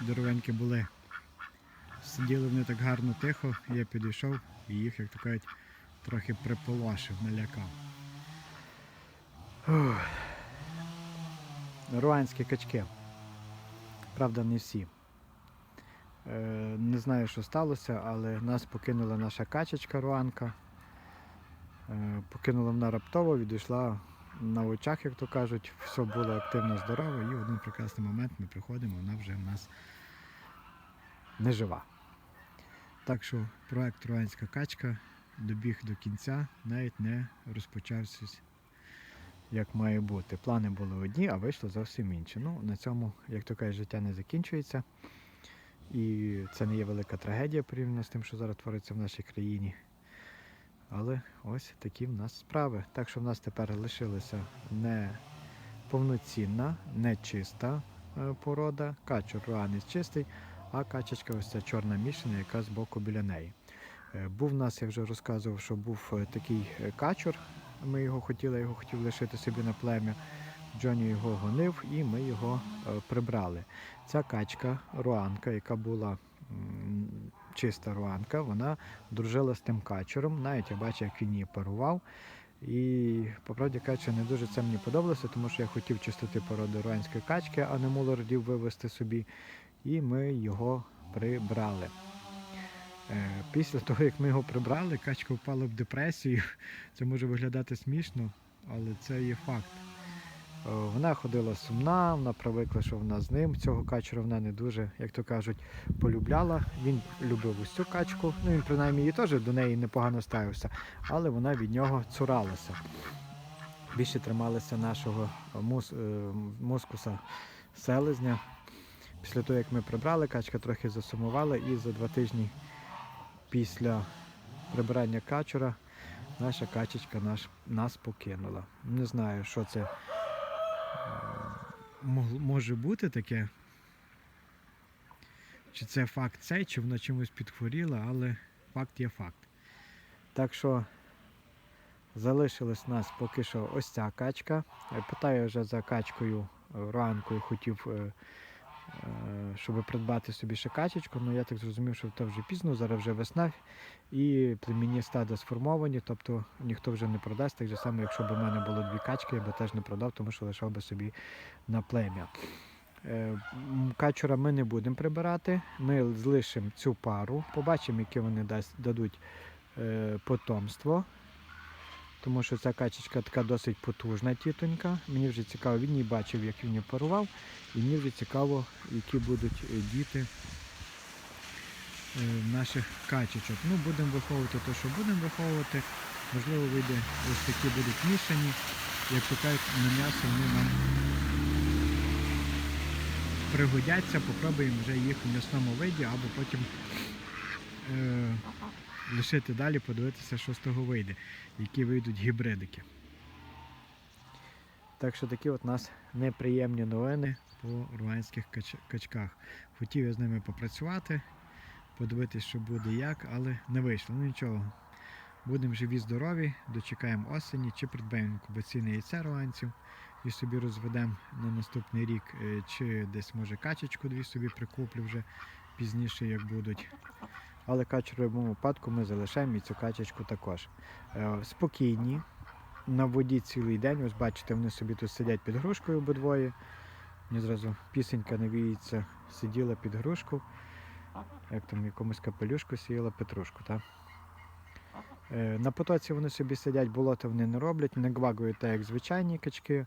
здоровенькі були. Сиділи вони так гарно тихо, я підійшов і їх, як то кажуть, трохи приполошив, налякав. Руанські качки. Правда, не всі. Е, не знаю, що сталося, але нас покинула наша качечка руанка. Е, покинула вона раптово, відійшла на очах, як то кажуть, все було активно здорово, і в один прекрасний момент ми приходимо, вона вже в нас не жива. Так що проект Руанська качка добіг до кінця, навіть не розпочався як має бути. Плани були одні, а вийшло зовсім інші. Ну, на цьому, як то кажуть, життя не закінчується. І це не є велика трагедія порівняно з тим, що зараз твориться в нашій країні. Але ось такі в нас справи. Так що в нас тепер лишилася не повноцінна, не чиста е, порода. Качур руанець чистий, а качечка ось ця чорна мішана, яка збоку біля неї. Е, Був в нас, я вже розказував, що був е, такий качур. Ми його хотіли, його хотів лишити собі на плем'я. Джоні його гонив і ми його прибрали. Ця качка, руанка, яка була чиста руанка, вона дружила з тим качуром. Навіть я бачив, як він її парував. І, по правді кажучи, не дуже це мені подобалося, тому що я хотів чистити породу руанської качки, а не мулородів вивезти собі. І ми його прибрали. Е, Після того, як ми його прибрали, качка впала в депресію. Це може виглядати смішно, але це є факт. Е, Вона ходила сумна, вона привикла, що вона з ним. Цього качура вона не дуже, як то кажуть, полюбляла. Він любив цю качку. Ну він принаймні її теж до неї непогано ставився, але вона від нього цуралася. Більше трималася нашого мус, е, мускуса селезня. Після того, як ми прибрали, качка трохи засумувала і за два тижні після прибирання качура наша качечка наш, нас покинула. Не знаю, що це е, може бути таке. Чи це факт цей, чи вона чимось підхворіла, але факт є факт. Так що залишилась у нас поки що ось ця качка. Я Питаю вже за качкою ранку хотів, е, щоб придбати собі ще качечку, але я так зрозумів, що це вже пізно, зараз вже весна і племінні стада сформовані, тобто ніхто вже не продасть. Так же само, якщо б у мене було дві качки, я би теж не продав, тому що лишав би собі на плем'я. Е, Качура ми не будемо прибирати, ми залишимо цю пару, побачимо, яке вони дадуть е, потомство. Тому що ця качечка така досить потужна тітонька. Мені вже цікаво, він її бачив, як він її парував, і мені вже цікаво, які будуть е, діти е, наших качечок. Ну, будемо виховувати те, що будемо виховувати. Можливо, вийде ось такі будуть мішані. Як то на м'ясо вони нам пригодяться, попробуємо вже їх в м'ясному виді, або потім е, лишити далі, подивитися, що з того вийде, які вийдуть гібридики. Так що такі от у нас неприємні новини по руанських кач- качках. Хотів я з ними попрацювати, подивитися, що буде як, але не вийшло. Ну нічого. Будемо живі, здорові, дочекаємо осені, чи придбаємо інкубаційне яйце руанців і собі розведемо на наступний рік, е, чи десь може качечку дві собі прикуплю вже пізніше, як будуть. Але качу випадку ми залишаємо і цю качечку також. Е, Спокійні, на воді цілий день. Ось бачите, вони собі тут сидять під грушкою обидвоє. Мені зразу пісенька навіється, сиділа під грушку, як там якомусь капелюшку сіяла петрушку. Так? Е, На потоці вони собі сидять, болота вони не роблять, не гвагують так, як звичайні качки.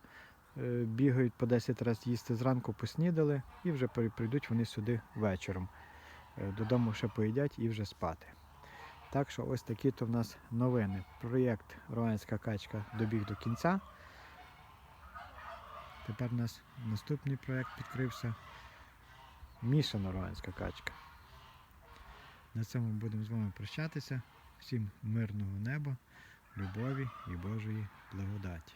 Е, Бігають по 10 разів їсти зранку, поснідали і вже прийдуть вони сюди вечором. Е, Додому ще поїдять і вже спати. Так що ось такі то в нас новини. Проєкт Руанська качка добіг до кінця. Тепер у нас наступний проєкт відкрився. Мішана руанська качка. На цьому будемо з вами прощатися. Всім мирного неба, любові і Божої благодаті.